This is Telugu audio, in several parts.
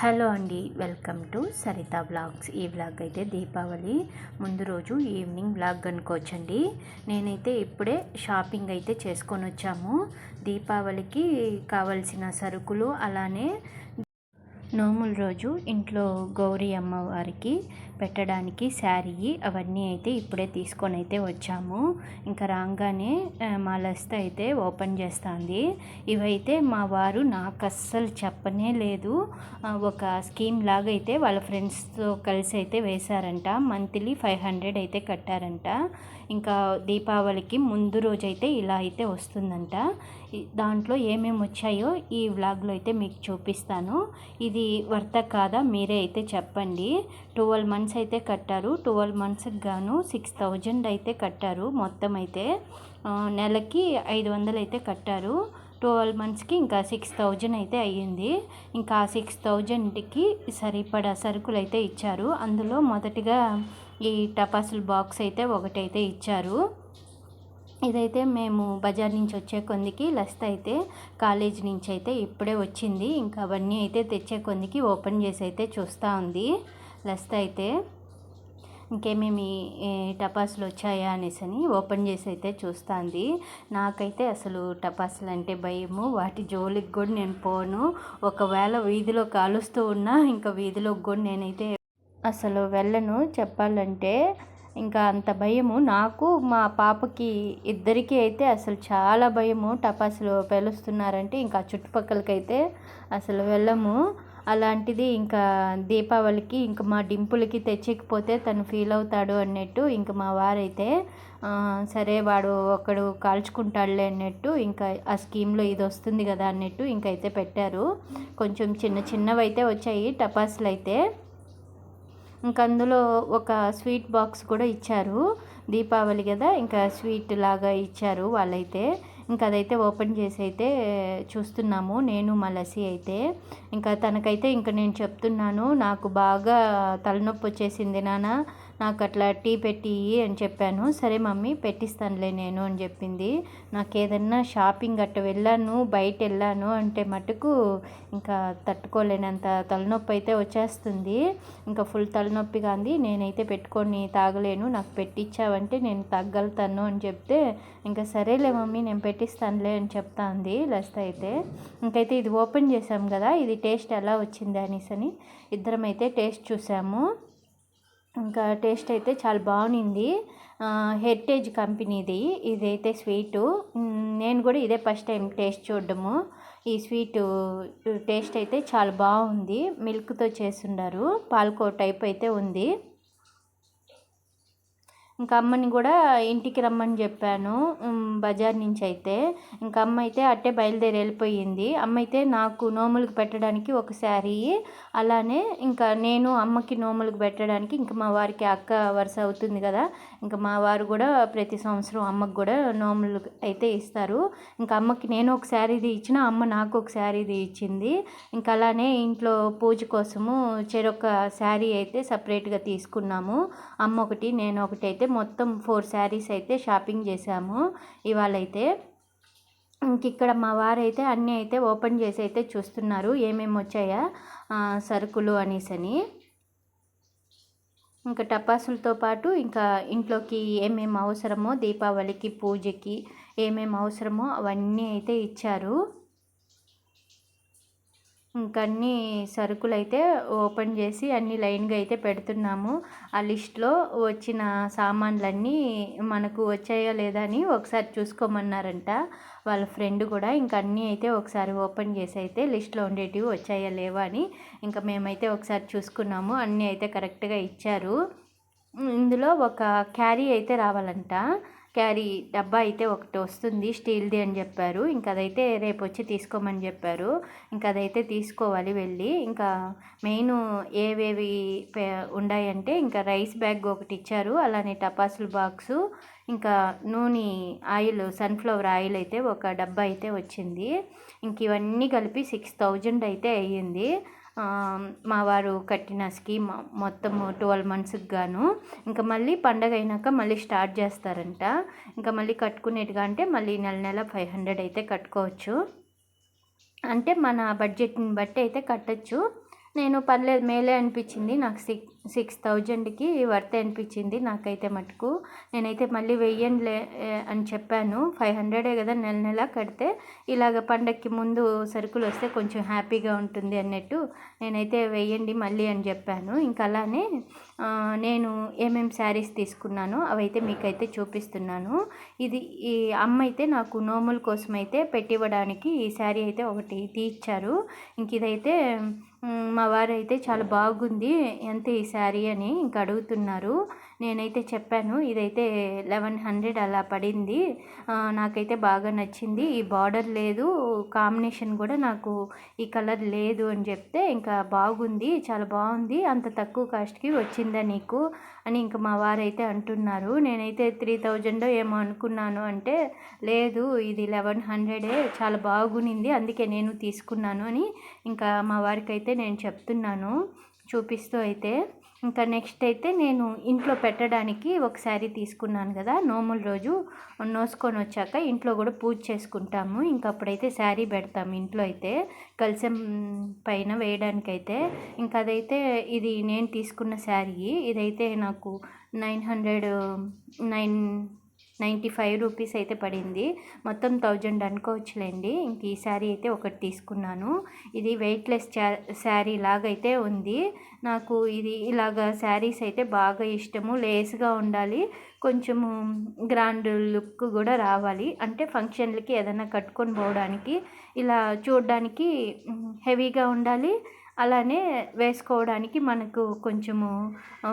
హలో అండి వెల్కమ్ టు సరిత బ్లాగ్స్. ఈ బ్లాగ్ అయితే దీపావళి ముందు రోజు ఈవినింగ్ బ్లాగ్ అనుకోవచ్చండి. నేనైతే ఇప్పుడే షాపింగ్ అయితే చేసుకొని వచ్చాము. దీపావళికి కావలసిన సరుకులు అలానే నోముల రోజు ఇంట్లో గౌరీ అమ్మవారికి పెట్టడానికి శారీ అవన్నీ అయితే ఇప్పుడే తీసుకొని అయితే వచ్చాము. ఇంకా రాగానే మా లస్త అయితే ఓపెన్ చేస్తుంది. ఇవైతే మా వారు నాకు అస్సలు చెప్పనే లేదు. ఒక స్కీమ్ లాగా అయితే వాళ్ళ ఫ్రెండ్స్తో కలిసి అయితే వేశారంట. మంత్లీ ఫైవ్ హండ్రెడ్ అయితే కట్టారంట. ఇంకా దీపావళికి ముందు రోజైతే ఇలా అయితే వస్తుందంట. దాంట్లో ఏమేమి వచ్చాయో ఈ వ్లాగ్లో అయితే మీకు చూపిస్తాను. ఇది వర్త కాదా? మీరే అయితే చెప్పండి. ట్వెల్వ్ మంత్స్ అయితే కట్టారు. ట్వెల్వ్ మంత్స్కి గాను సిక్స్ థౌజండ్ అయితే కట్టారు. మొత్తం అయితే నెలకి ఐదు వందలు అయితే కట్టారు. ట్వెల్వ్ మంత్స్కి ఇంకా సిక్స్ థౌజండ్ అయితే అయ్యింది. ఇంకా సిక్స్ థౌజండ్కి సరిపడా సరుకులు అయితే ఇచ్చారు. అందులో మొదటిగా ఈ టపాసుల బాక్స్ అయితే ఒకటైతే ఇచ్చారు. ఇదైతే మేము బజార్ నుంచి వచ్చే కొందికి లస్త అయితే కాలేజ్ నుంచి అయితే ఇప్పుడే వచ్చింది. ఇంకా అవన్నీ అయితే తెచ్చే కొందికి ఓపెన్ చేసి అయితే చూస్తూ ఉంది. లెస్ అయితే ఇంకేమేమి టపాసులు వచ్చాయా అనేసి అని ఓపెన్ చేసి అయితే చూస్తుంది. నాకైతే అసలు టపాసులు అంటే భయము. వాటి జోలికి కూడా నేను పోను. ఒకవేళ వీధిలో కాలుస్తూ ఉన్నా ఇంకా వీధిలోకి కూడా నేనైతే అసలు వెళ్ళను. చెప్పాలంటే ఇంకా అంత భయము. నాకు మా పాపకి ఇద్దరికీ అయితే అసలు చాలా భయము. టపాసులు పేలుస్తున్నారంటే ఇంకా చుట్టుపక్కలకైతే అసలు వెళ్ళము. అలాంటిది ఇంకా దీపావళికి ఇంకా మా డింపుల్కి తెచ్చకపోతే తను ఫీల్ అవుతాడు అన్నట్టు ఇంకా మా వారైతే సరే వాడు ఒకడు కాల్చుకుంటాడులే అన్నట్టు ఇంకా ఆ స్కీమ్లో ఇది వస్తుంది కదా అన్నట్టు ఇంకైతే పెట్టారు. కొంచెం చిన్న చిన్నవి అయితే వచ్చాయి టపాసులు అయితే ఇంక అందులో ఒక స్వీట్ బాక్స్ కూడా ఇచ్చారు. దీపావళి కదా ఇంకా స్వీట్ లాగా ఇచ్చారు వాళ్ళైతే. ఇంకా అదైతే ఓపెన్ చేసి అయితే చూస్తున్నాము. నేను మా లసి అయితే. ఇంకా తనకైతే ఇంకా నేను చెప్తున్నాను నాకు బాగా తలనొప్పి వచ్చేసింది నాన్న నాకు అట్లా టీ పెట్టి అని చెప్పాను. సరే మమ్మీ పెట్టిస్తానులే నేను అని చెప్పింది. నాకు ఏదన్నా షాపింగ్ అట్ట వెళ్ళాను బయట వెళ్ళాను అంటే మటుకు ఇంకా తట్టుకోలేనంత తలనొప్పి అయితే వచ్చేస్తుంది. ఇంకా ఫుల్ తలనొప్పిగా ఉంది నేనైతే పెట్టుకొని తాగలేను. నాకు పెట్టించావంటే నేను తగ్గలుతాను అని చెప్తే ఇంకా సరేలే మమ్మీ నేను పెట్టిస్తానులే అని చెప్తా ఉంది లస్త అయితే. ఇంకైతే ఇది ఓపెన్ చేసాం కదా ఇది టేస్ట్ ఎలా వచ్చింది అనేసి అని ఇద్దరం అయితే టేస్ట్ చూసాము. ఇంకా టేస్ట్ అయితే చాలా బాగుంది. హెరిటేజ్ కంపెనీది. ఇదైతే స్వీటు. నేను కూడా ఇదే ఫస్ట్ టైం టేస్ట్ చూడడము. ఈ స్వీటు టేస్ట్ అయితే చాలా బాగుంది. మిల్క్తో చేస్తుండారు. పాలకో టైప్ అయితే ఉంది. ఇంకా అమ్మని కూడా ఇంటికి రమ్మని చెప్పాను. బజార్ నుంచి అయితే. ఇంకా అమ్మ అయితే అట్టే బయలుదేరి వెళ్ళిపోయింది. అమ్మ అయితే నాకు నోములకు పెట్టడానికి ఒక శారీ అలానే ఇంకా నేను అమ్మకి నోములకు పెట్టడానికి ఇంకా మా వారికి అక్క వరుస అవుతుంది కదా ఇంకా మా వారు కూడా ప్రతి సంవత్సరం అమ్మకు కూడా నోములు అయితే ఇస్తారు. ఇంకా అమ్మకి నేను ఒక శారీది ఇచ్చిన అమ్మ నాకు ఒక శారీది ఇచ్చింది. ఇంకా అలానే ఇంట్లో పూజ కోసము చెరొక శారీ అయితే సపరేట్గా తీసుకున్నాము. అమ్మ ఒకటి నేను ఒకటి అయితే మొత్తం ఫోర్ శారీస్ అయితే షాపింగ్ చేశాము ఇవాళైతే. ఇంక ఇక్కడ మా వారైతే అన్నీ అయితే ఓపెన్ చేసి అయితే చూస్తున్నారు ఏమేమి వచ్చాయా? సరుకులు అనేసని. ఇంకా టపాసులతో పాటు ఇంకా ఇంట్లోకి ఏమేమి అవసరమో దీపావళికి పూజకి ఏమేమి అవసరమో అవన్నీ అయితే ఇచ్చారు. ఇంకా అన్ని సరుకులు అయితే ఓపెన్ చేసి అన్ని లైన్గా అయితే పెడుతున్నాము. ఆ లిస్ట్లో వచ్చిన సామాన్లన్నీ మనకు వచ్చాయో లేదా అని ఒకసారి చూసుకోమన్నారంట. వాళ్ళ ఫ్రెండ్ కూడా ఇంకా అన్నీ అయితే ఒకసారి ఓపెన్ చేసి అయితే లిస్ట్లో ఉండేటివి వచ్చాయా లేవా అని ఇంకా మేమైతే ఒకసారి చూసుకున్నాము. అన్నీ అయితే కరెక్ట్గా ఇచ్చారు. ఇందులో ఒక క్యారీ అయితే రావాలంట. క్యారీ డబ్బా అయితే ఒకటి వస్తుంది. స్టీల్ది అని చెప్పారు. ఇంకా అదైతే రేపు వచ్చి తీసుకోమని చెప్పారు. ఇంకా అదైతే తీసుకోవాలి వెళ్ళి. ఇంకా మెయిన్ ఏవేవి ఉన్నాయంటే ఇంకా రైస్ బ్యాగ్ ఒకటి ఇచ్చారు. అలానే టపాసులు బాక్సు ఇంకా నూనె ఆయిల్ సన్ఫ్లవర్ ఆయిల్ అయితే ఒక డబ్బా అయితే వచ్చింది. ఇంక ఇవన్నీ కలిపి సిక్స్ థౌజండ్ అయితే అయ్యింది. మా వారు కట్టిన స్కీమ్ మొత్తము ట్వెల్వ్ మంత్స్కి గాను. ఇంకా మళ్ళీ పండగ అయినాక మళ్ళీ స్టార్ట్ చేస్తారంట. ఇంకా మళ్ళీ కట్టుకునేట్టుగా అంటే మళ్ళీ నెల నెల ఫైవ్ హండ్రెడ్ అయితే కట్టుకోవచ్చు. అంటే మన బడ్జెట్ని బట్టి అయితే కట్టచ్చు. నేను పర్లేదు మేలే అనిపించింది. నాకు సిక్స్ సిక్స్ థౌజండ్కి వర్త్ అనిపించింది నాకైతే మటుకు. నేనైతే మళ్ళీ వెయ్యండిలే అని చెప్పాను. ఫైవ్ హండ్రెడే కదా నెల నెల కడితే ఇలాగ పండక్కి ముందు సరుకులు వస్తే కొంచెం హ్యాపీగా ఉంటుంది అన్నట్టు నేనైతే వెయ్యండి మళ్ళీ అని చెప్పాను. ఇంకా అలానే నేను ఏమేమి శారీస్ తీసుకున్నానో అవైతే మీకైతే చూపిస్తున్నాను. ఇది ఈ అమ్మ అయితే నాకు నోముల కోసం అయితే పెట్టివ్వడానికి ఈ శారీ అయితే ఒకటి తీర్చారు ఇంక ఇదైతే మా వారైతే చాలా బాగుంది ఎంత ఈ శారీ అని ఇంకా అడుగుతున్నారు. నేనైతే చెప్పాను ఇదైతే లెవెన్ హండ్రెడ్ అలా పడింది. నాకైతే బాగా నచ్చింది. ఈ బార్డర్ లేదు కాంబినేషన్ కూడా నాకు ఈ కలర్ లేదు అని చెప్తే ఇంకా బాగుంది చాలా బాగుంది. అంత తక్కువ కాస్ట్కి వచ్చిందా నీకు అని ఇంకా మా వారైతే అంటున్నారు. నేనైతే త్రీ థౌజండ్ ఏమో అనుకున్నాను అంటే లేదు ఇది లెవెన్ హండ్రెడే చాలా బాగునింది అందుకే నేను తీసుకున్నాను అని ఇంకా మా వారికి అయితే నేను చెప్తున్నాను చూపిస్తూ అయితే. ఇంకా నెక్స్ట్ అయితే నేను ఇంట్లో పెట్టడానికి ఒక శారీ తీసుకున్నాను కదా నోముల రోజు నోసుకొని వచ్చాక ఇంట్లో కూడా పూజ చేసుకుంటాము. ఇంకా అప్పుడైతే శారీ పెడతాము ఇంట్లో అయితే కలిసం పైన వేయడానికైతే. ఇంకా అదైతే ఇది నేను తీసుకున్న శారీ ఇదైతే నాకు nine hundred nine ninety five rupees అయితే పడింది. మొత్తం థౌజండ్ అనుకోవచ్చులేండి. ఇంక ఈ శారీ అయితే ఒకటి తీసుకున్నాను. ఇది వెయిట్లెస్ శారీ లాగైతే ఉంది. నాకు ఇది ఇలాగ శారీస్ అయితే బాగా ఇష్టము. లేస్గా ఉండాలి. కొంచెము గ్రాండ్ లుక్ కూడా రావాలి. అంటే ఫంక్షన్లకి ఏదైనా కట్టుకొని పోవడానికి ఇలా చూడడానికి హెవీగా ఉండాలి. అలానే వేసుకోవడానికి మనకు కొంచెము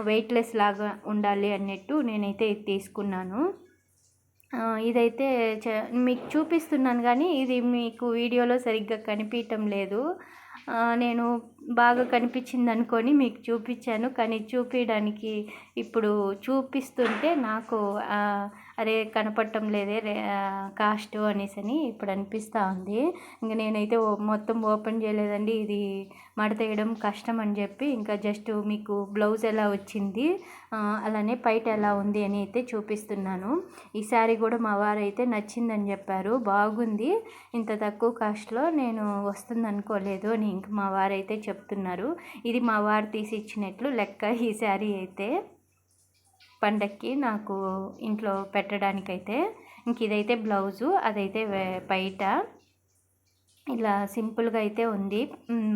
వెయిట్లెస్ లాగా ఉండాలి అన్నట్టు నేనైతే ఇది తీసుకున్నాను. ఇదైతే చ మీకు చూపిస్తున్నాను కానీ ఇది మీకు వీడియోలో సరిగ్గా కనిపించటం లేదు. నేను బాగా కనిపించింది అనుకొని మీకు చూపించాను. కానీ చూపించడానికి ఇప్పుడు చూపిస్తుంటే నాకు అరే కనపడటం లేదే కాస్ట్ అనేసి అని ఇప్పుడు అనిపిస్తూ ఉంది. ఇంక నేనైతే మొత్తం ఓపెన్ చేయలేదండి. ఇది మడతేయడం కష్టం అని చెప్పి ఇంకా జస్ట్ మీకు బ్లౌజ్ ఎలా వచ్చింది అలానే పైట ఎలా ఉంది అని అయితే చూపిస్తున్నాను. ఈ శారీ కూడా మా వారైతే నచ్చిందని చెప్పారు. బాగుంది. ఇంత తక్కువ కాస్ట్లో నేను వస్తుంది అనుకోలేదు అని ఇంక మా వారైతే చెప్తున్నారు. ఇది మా వారు తీసి ఇచ్చినట్లు లెక్క ఈ శారీ అయితే. పండక్కి నాకు ఇంట్లో పెట్టడానికైతే ఇంక ఇదైతే బ్లౌజు అదైతే బయట. ఇలా సింపుల్గా అయితే ఉంది.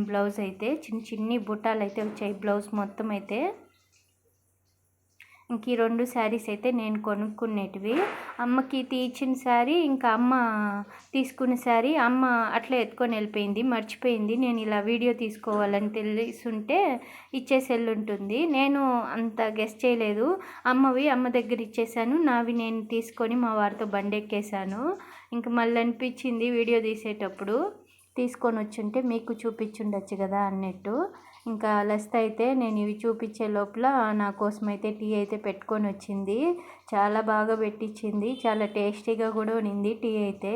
బ్లౌజ్ అయితే చిన్న చిన్ని బుట్టాలు అయితే వచ్చాయి. బ్లౌజ్ మొత్తం అయితే ఇంక ఈ రెండు శారీస్ అయితే నేను కొనుక్కునేటివి. అమ్మకి తీర్చిన శారీ ఇంకా అమ్మ తీసుకున్న శారీ అమ్మ అట్లా ఎత్తుకొని వెళ్ళిపోయింది మర్చిపోయింది. నేను ఇలా వీడియో తీసుకోవాలని తెలుసుంటే ఇచ్చేసి ఉంటుంది నేను అంత గెస్ట్ చేయలేదు. అమ్మవి అమ్మ దగ్గర ఇచ్చేసాను. నావి నేను తీసుకొని మా వారితో బండి ఎక్కేసాను ఇంక మళ్ళీ అనిపించింది వీడియో తీసేటప్పుడు. తీసుకొని వచ్చుంటే మీకు చూపించుండొచ్చు కదా అన్నట్టు. ఇంకా లెస్త అయితే నేను ఇవి చూపించే లోపల నా కోసం అయితే టీ అయితే పెట్టుకొని వచ్చింది. చాలా బాగా పెట్టించింది. చాలా టేస్టీగా కూడా ఉన్నింది టీ అయితే.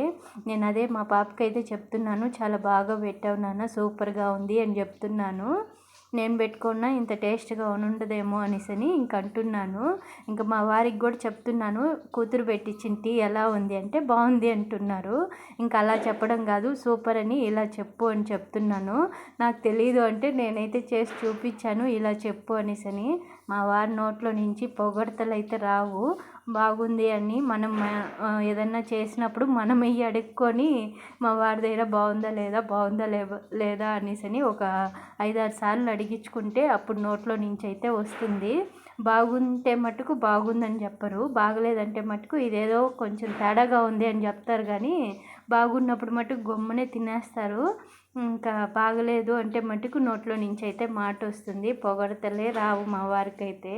నేను అదే మా పాపకి అయితే చెప్తున్నాను. చాలా బాగా పెట్టావు నాన్న. సూపర్గా ఉంది అని చెప్తున్నాను. నేను పెట్టుకున్నా ఇంత టేస్ట్గా ఉండదేమో అనేసి ఇంక అంటున్నాను. ఇంకా మా వారికి కూడా చెప్తున్నాను కూతురు పెట్టించిన టీ ఎలా ఉంది? అంటే బాగుంది అంటున్నారు. ఇంకా అలా చెప్పడం కాదు సూపర్ అని ఇలా చెప్పు అని చెప్తున్నాను. నాకు తెలియదు అంటే నేనైతే చేసి చూపించాను ఇలా చెప్పు అనేసి మా వారి నోట్లో నుంచి పొగడతలు అయితే రావు. బాగుంది అని మనం ఏదన్నా చేసినప్పుడు మనం ఇవి అడుక్కొని మా వారి దగ్గర బాగుందా లేదా బాగుందా లేదా అనేసి అని ఒక ఐదారు సార్లు అడిగించుకుంటే అప్పుడు నోట్లో నుంచి అయితే వస్తుంది. బాగుంటే మటుకు బాగుందని చెప్పరు బాగలేదంటే మటుకు ఇదేదో కొంచెం తేడాగా ఉంది అని చెప్తారు కానీ బాగున్నప్పుడు మటుకు గమ్మునే తినేస్తారు. ఇంకా బాగలేదు అంటే మటుకు నోట్లో నుంచి అయితే మాట వస్తుంది పొగడతలే రావు మా వారికి అయితే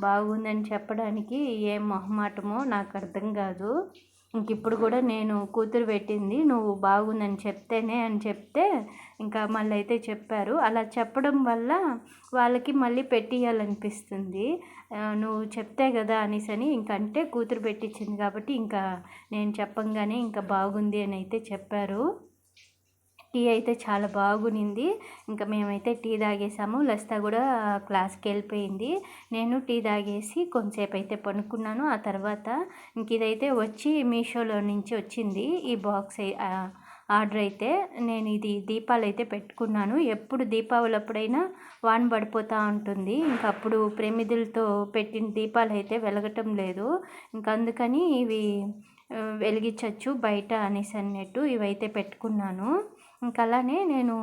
బాగుందని చెప్పడానికి ఏం మొహమాటమో నాకు అర్థం కాదు. ఇంక ఇప్పుడు కూడా నేను కూతురు పెట్టింది నువ్వు బాగుందని చెప్తేనే అని చెప్తే ఇంకా మళ్ళీ అయితే చెప్పారు. అలా చెప్పడం వల్ల వాళ్ళకి మళ్ళీ పెట్టియాలనిపిస్తుంది నువ్వు చెప్తే కదా అనేసి అని ఇంకంటే కూతురు పెట్టించింది కాబట్టి ఇంకా నేను చెప్పంగానే ఇంకా బాగుంది అని అయితే చెప్పారు. టీ అయితే చాలా బాగునింది. ఇంకా మేమైతే టీ తాగేసాము. లస్తా కూడా క్లాస్కి వెళ్ళిపోయింది. నేను టీ తాగేసి కొంతసేపు అయితే పనుకున్నాను ఆ తర్వాత ఇంక ఇదైతే వచ్చి మీషోలో నుంచి వచ్చింది. ఈ బాక్స్ ఆర్డర్ అయితే నేను ఇది దీపాలు అయితే పెట్టుకున్నాను. ఎప్పుడు దీపావళి అప్పుడైనా వాన పడిపోతూ ఉంటుంది. ఇంకా అప్పుడు ప్రమిదులతో పెట్టిన దీపాలు అయితే వెలగటం లేదు. ఇంకా అందుకని ఇవి వెలిగించవచ్చు బయట అనేసి అన్నట్టు ఇవైతే పెట్టుకున్నాను. ఇంకా అలానే నేను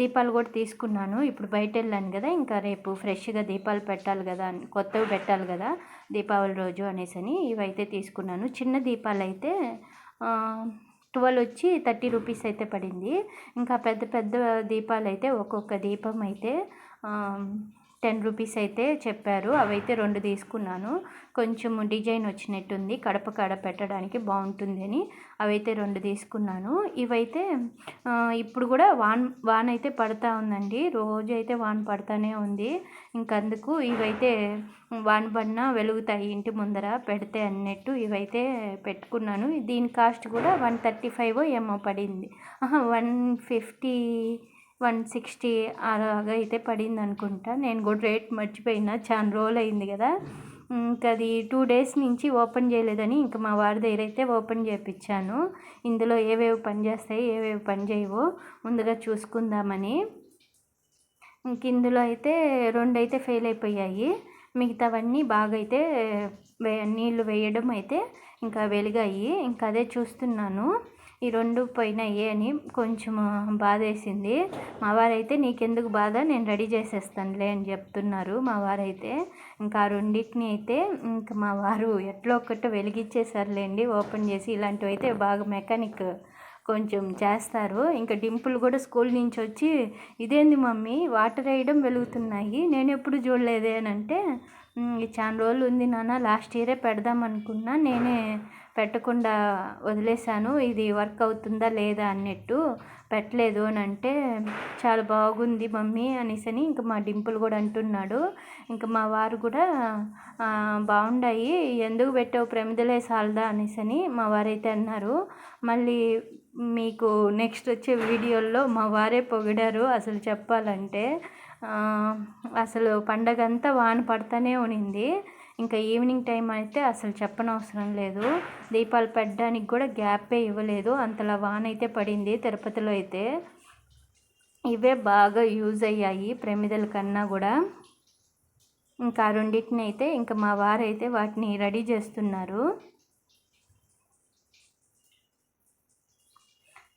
దీపాలు కూడా తీసుకున్నాను. ఇప్పుడు బయట వెళ్ళాను కదా ఇంకా రేపు ఫ్రెష్గా దీపాలు పెట్టాలి కదా కొత్తవి పెట్టాలి కదా దీపావళి రోజు అనేసి అని ఇవైతే తీసుకున్నాను. చిన్న దీపాలు అయితే ట్వెల్వ్ వచ్చి థర్టీ రూపీస్ అయితే పడింది. ఇంకా పెద్ద పెద్ద దీపాలు అయితే ఒక్కొక్క దీపం అయితే టెన్ రూపీస్ అయితే చెప్పారు. అవైతే రెండు తీసుకున్నాను. కొంచెం డిజైన్ వచ్చినట్టుంది. కడప కాడ పెట్టడానికి బాగుంటుంది అని అవైతే రెండు తీసుకున్నాను. ఇవైతే ఇప్పుడు కూడా వాన్ వాన్ అయితే పడతా ఉందండి. రోజు అయితే వాన్ పడతానే ఉంది. ఇంకందుకు ఇవైతే వాన్ పడినా వెలుగుతాయి ఇంటి ముందర పెడితే అన్నట్టు ఇవైతే పెట్టుకున్నాను. దీని కాస్ట్ కూడా వన్ థర్టీ ఫైవ్ ఏమో పడింది. వన్ ఫిఫ్టీ వన్ సిక్స్టీ అలాగా అయితే పడింది అనుకుంటా నేను కూడా రేట్ మర్చిపోయినా. చాలా రోజులు అయింది కదా. ఇంకా అది టూ డేస్ నుంచి ఓపెన్ చేయలేదని ఇంకా మా వారి దగ్గర అయితే ఓపెన్ చేయించాను ఇందులో ఏవేవి పనిచేస్తాయి ఏవేవి పని చేయవో. ముందుగా చూసుకుందామని. ఇంక ఇందులో అయితే రెండు అయితే ఫెయిల్ అయిపోయాయి. మిగతావన్నీ బాగా అయితే నీళ్ళు వేయడం అయితే ఇంకా వెలిగాయి. ఇంకా అదే చూస్తున్నాను. ఈ రెండు పోయినాయి అని కొంచెం బాధేసింది. మా వారైతే నీకెందుకు బాధ? నేను రెడీ చేసేస్తానులే అని చెప్తున్నారు మా వారైతే. ఇంకా ఆ రెండింటిని అయితే ఇంకా మా వారు ఎట్లా ఒక్కటో వెలిగించేసారులేండి ఓపెన్ చేసి ఇలాంటివి అయితే బాగా మెకానిక్ కొంచెం చేస్తారు. ఇంకా డింపుల్ కూడా స్కూల్ నుంచి వచ్చి ఇదేంది మమ్మీ? వాటర్ వేయడం వెలుగుతున్నాయి. నేను ఎప్పుడు చూడలేదే అని అంటే చాలా రోజులు ఉంది నాన్న. లాస్ట్ ఇయరే పెడదాం అనుకున్నా. నేనే పెట్టకుండా వదిలేసాను ఇది వర్క్ అవుతుందా లేదా అన్నట్టు పెట్టలేదు అని అంటే చాలా బాగుంది మమ్మీ అనేసి అని ఇంకా మా డింపుల్ కూడా అంటున్నాడు. ఇంకా మా వారు కూడా బాగుండాయి. ఎందుకు పెట్టావు? ప్రమిదలే సాలదా అనేసి అని మా వారైతే అన్నారు. మళ్ళీ మీకు నెక్స్ట్ వచ్చే వీడియోల్లో మా వారే పొగిడారు అసలు చెప్పాలంటే. అసలు పండగ అంతా వాన పడతానే ఉనింది. ఇంకా ఈవినింగ్ టైం అయితే అసలు చెప్పనవసరం లేదు. దీపాలు పెట్టడానికి కూడా గ్యాపే ఇవ్వలేదు. అంతలా వాన అయితే పడింది తిరుపతిలో అయితే. ఇవే బాగా యూజ్ అయ్యాయి ప్రమిదల కన్నా కూడా. ఇంకా రెండింటిని అయితే ఇంకా మా వారైతే వాటిని రెడీ చేస్తున్నారు.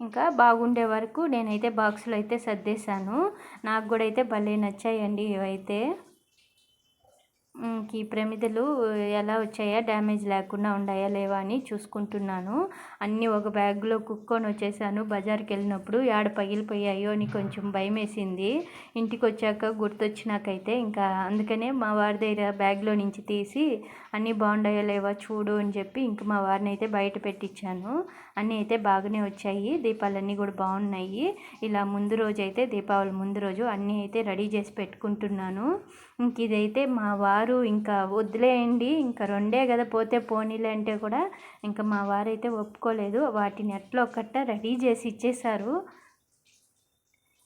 ఇంకా బాగుండే వరకు నేనైతే బాక్సులు అయితే సర్దేశాను. నాకు కూడా అయితే భలే నచ్చాయండి ఇవైతే. ఈ ప్రమిదలు ఎలా వచ్చాయా? డ్యామేజ్ లేకుండా ఉన్నాయా లేవా అని చూసుకుంటున్నాను. అన్నీ ఒక బ్యాగ్లో కుక్కొని వచ్చేసాను. బజార్కి వెళ్ళినప్పుడు యాడ పగిలిపోయాయో అని కొంచెం భయం వేసింది ఇంటికి వచ్చాక గుర్తొచ్చినాకైతే ఇంకా అందుకనే మా వారి దగ్గర బ్యాగ్లో నుంచి తీసి అన్నీ బాగున్నాయో లేవా చూడు అని చెప్పి ఇంక మా వారిని అయితే బయట పెట్టించాను అన్నీ అయితే బాగానే వచ్చాయి. దీపాలన్నీ కూడా బాగున్నాయి. ఇలా ముందు రోజు అయితే దీపావళి ముందు రోజు అన్నీ అయితే రెడీ చేసి పెట్టుకుంటున్నాను. ఇంక ఇదైతే మా వారు ఇంకా వదిలేయండి. ఇంకా రెండే కదా పోతే పోనీలే అంటే కూడా ఇంకా మా వారైతే ఒప్పుకోలేదు. వాటిని ఎట్లా ఒక్కట రెడీ చేసి ఇచ్చేశారు.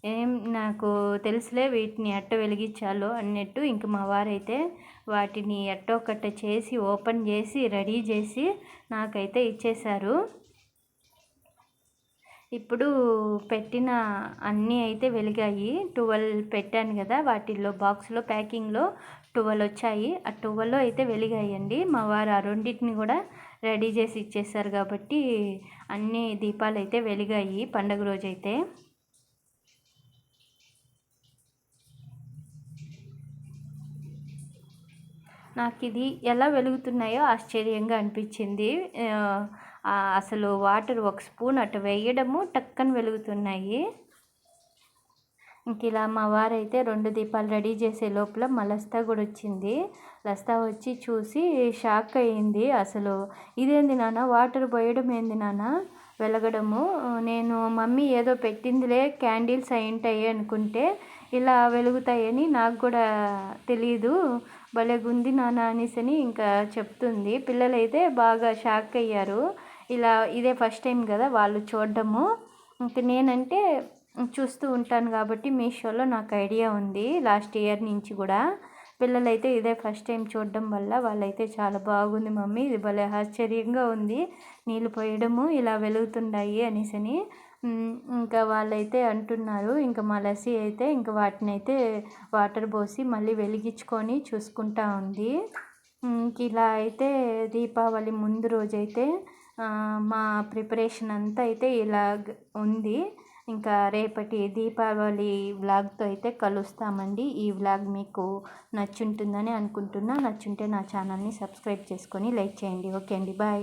ఏం నాకు తెలుసులే వీటిని ఎట్ట వెలిగించాలో అన్నట్టు ఇంక మా వారైతే వాటిని ఎట్టో కట్ట చేసి ఓపెన్ చేసి రెడీ చేసి నాకైతే ఇచ్చేశారు. ఇప్పుడు పెట్టిన అన్నీ అయితే వెలిగాయి. ట్వెల్వ్ పెట్టాను కదా వాటిల్లో బాక్స్లో ప్యాకింగ్లో ట్వెల్వ్ వచ్చాయి. ఆ ట్వెల్వ్లో అయితే వెలిగాయండి. మా వారు ఆ రెండింటిని కూడా రెడీ చేసి ఇచ్చేసారు కాబట్టి అన్ని దీపాలు అయితే వెలిగాయి పండగ రోజైతే. నాకు ఇది ఎలా వెలుగుతున్నాయో ఆశ్చర్యంగా అనిపించింది. అసలు వాటర్ ఒక స్పూన్ అటు వేయడము టక్కన వెలుగుతున్నాయి. ఇంక ఇలా మా వారైతే రెండు దీపాలు రెడీ చేసే లోపల మా లస్తా కూడా వచ్చింది. లస్తా వచ్చి చూసి షాక్ అయ్యింది అసలు ఇదేంది నాన్న? వాటర్ పోయడం ఏంది నాన్న? వెలగడము. నేను మమ్మీ ఏదో పెట్టిందిలే క్యాండిల్స్ అయ్యింటాయి అనుకుంటే ఇలా వెలుగుతాయని నాకు కూడా తెలియదు భలేగుంది నాన్న అనేసి ఇంకా చెప్తుంది. పిల్లలైతే బాగా షాక్ అయ్యారు. ఇలా ఇదే ఫస్ట్ టైం కదా వాళ్ళు చూడడము. ఇంకా నేనంటే చూస్తూ ఉంటాను కాబట్టి మీషోలో నాకు ఐడియా ఉంది లాస్ట్ ఇయర్ నుంచి కూడా. పిల్లలైతే ఇదే ఫస్ట్ టైం చూడడం వల్ల వాళ్ళైతే చాలా బాగుంది మమ్మీ. ఇది భలే ఆశ్చర్యంగా ఉంది. నీళ్ళు పోయడము ఇలా వెలుగుతున్నాయి అనేసని ఇంకా వాళ్ళైతే అంటున్నారు ఇంకా మా లస్సీ అయితే ఇంకా వాటిని అయితే వాటర్ పోసి మళ్ళీ వెలిగించుకొని చూసుకుంటా ఉంది. ఇలా అయితే దీపావళి ముందు రోజైతే మా ప్రిపరేషన్ అంతా అయితే ఇలా ఉంది. ఇంకా రేపటి దీపావళి వ్లాగ్తో అయితే కలుస్తామండి. ఈ వ్లాగ్ మీకు నచ్చుంటుందని అనుకుంటున్నా. నచ్చుంటే నా ఛానల్ని సబ్స్క్రైబ్ చేసుకొని లైక్ చేయండి. ఓకే అండి బాయ్.